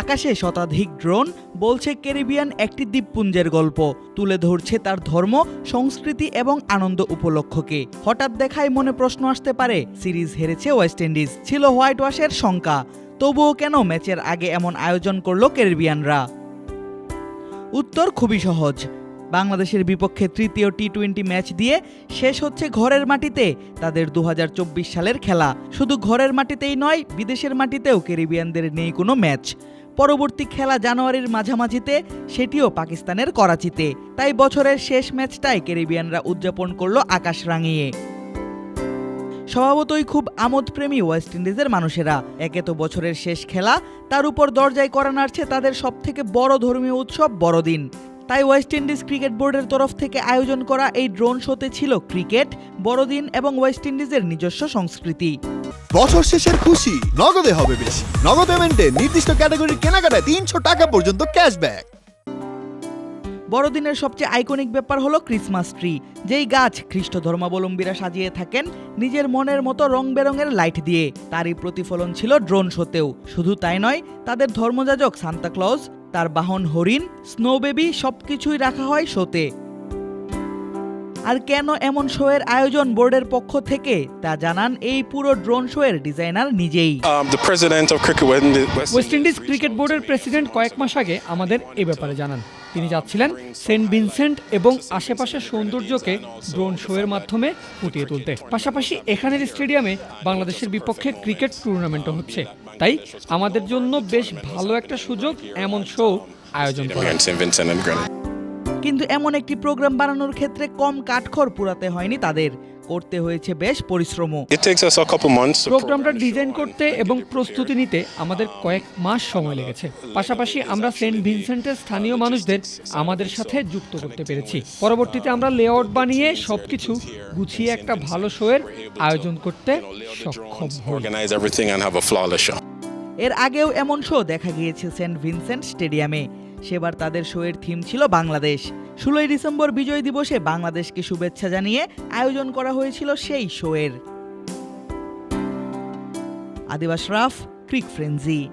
আকাশে শতাধিক ড্রোন বলছে ক্যারিবিয়ান একটি দ্বীপপুঞ্জের গল্প। তুলে ধরছে তার ধর্ম, সংস্কৃতি এবং আনন্দ উপলক্ষকে। হঠাৎ দেখায় মনে প্রশ্ন আসতে পারে, সিরিজ হেরেছে ওয়েস্ট ইন্ডিজ, ছিল হোয়াইট ওয়াশের শঙ্কা। তবুও কেন ম্যাচের আগে এমন আয়োজন করল ক্যারিবিয়ানরা? উত্তর খুবই সহজ। বাংলাদেশের বিপক্ষে তৃতীয় টি টোয়েন্টি ম্যাচ দিয়ে শেষ হচ্ছে ঘরের মাটিতে, তাদের দু হাজার চব্বিশ সালের খেলা। শুধু ঘরের মাটিতেই নয়, বিদেশের মাটিতেও ক্যারিবিয়ানদের নেই কোনো ম্যাচ। পরবর্তী খেলা জানুয়ারির মাঝামাঝিতে, সেটিও পাকিস্তানের করাচিতে। তাই বছরের শেষ ম্যাচটাই ক্যারিবিয়ানরা উদযাপন করল আকাশ রাঙিয়ে। স্বভাবতই খুব আমোদপ্রেমী ওয়েস্ট ইন্ডিজের মানুষেরা। একে তো বছরের শেষ খেলা, তার উপর দরজায় করা নাড়ছে তাদের সবথেকে বড় ধর্মীয় উৎসব বড়দিন। তাই ওয়েস্ট ইন্ডিজ ক্রিকেট বোর্ডের তরফ থেকে আয়োজন করা এই ড্রোন শোতে ছিল ক্রিকেট, বড়দিন এবং ওয়েস্ট ইন্ডিজের নিজস্ব সংস্কৃতি। বছর শেষের খুশি, নগদে হবে বেশি। নগদ পেমেন্টে নির্দিষ্ট ক্যাটাগরির কেনাকাটায় তিনশো টাকা পর্যন্ত ক্যাশব্যাক বড়দিনের সবচেয়ে আইকনিক ব্যাপার হলো ক্রিসমাস ট্রি যেই গাছ খ্রিস্ট ধর্মাবলম্বীরা সাজিয়ে থাকেন নিজের মনের মতো রং বেরঙের লাইট দিয়ে। তারই প্রতিফলন ছিল ড্রোন শোতেও শুধু তাই নয়, তাদের ধর্মযাজক সান্তাক্লজ তার বাহন হরিণ স্নো বেবি সবকিছুই রাখা হয় শোতে আর কেন এমন শো এর আয়োজন বোর্ডের পক্ষ থেকে? তা জানান এই পুরো ড্রোন শো এর ডিজাইনার নিজেই। ওয়েস্ট ইন্ডিজ ক্রিকেট বোর্ডের প্রেসিডেন্ট কয়েক মাস আগে আমাদের এ ব্যাপারে জানান। তিনি যাচ্ছিলেন সেন্ট ভিনসেন্ট এবং আশেপাশের সৌন্দর্যকে ড্রোন শো এর মাধ্যমে ফুটিয়ে তুলতে। পাশাপাশি এখানের স্টেডিয়ামে বাংলাদেশের বিপক্ষে ক্রিকেট টুর্নামেন্টও হচ্ছে। তাই আমাদের জন্য বেশ ভালো একটা সুযোগ এমন শো আয়োজন করা। কিন্তু এমন একটি প্রোগ্রাম বানানোর ক্ষেত্রে কম কাঠখড় পুরাতে হয়নি তাদের। করতে হয়েছে বেশ পরিশ্রম প্রোগ্রামটা ডিজাইন করতে এবং প্রস্তুতি নিতে আমাদের কয়েক মাস সময় লেগেছে। পাশাপাশি আমরা সেন্ট ভিনসেন্টের স্থানীয় মানুষদের আমাদের সাথে যুক্ত করতে পেরেছি। পরবর্তীতে আমরা লেআউট বানিয়ে সবকিছু গুছিয়ে একটা ভালো শোয়ের আয়োজন করতে সক্ষম হই. এর আগেও এমন শো দেখা গিয়েছে সেন্ট ভিনসেন্ট স্টেডিয়ামে সেবার তাদের শোয়ের থিম ছিল বাংলাদেশ। ষোলোই ডিসেম্বর বিজয় দিবসে বাংলাদেশকে শুভেচ্ছা জানিয়ে আয়োজন করা হয়েছিল সেই শোয়ের। আদিবাস রাফ, ক্রিক ফ্রেন্জি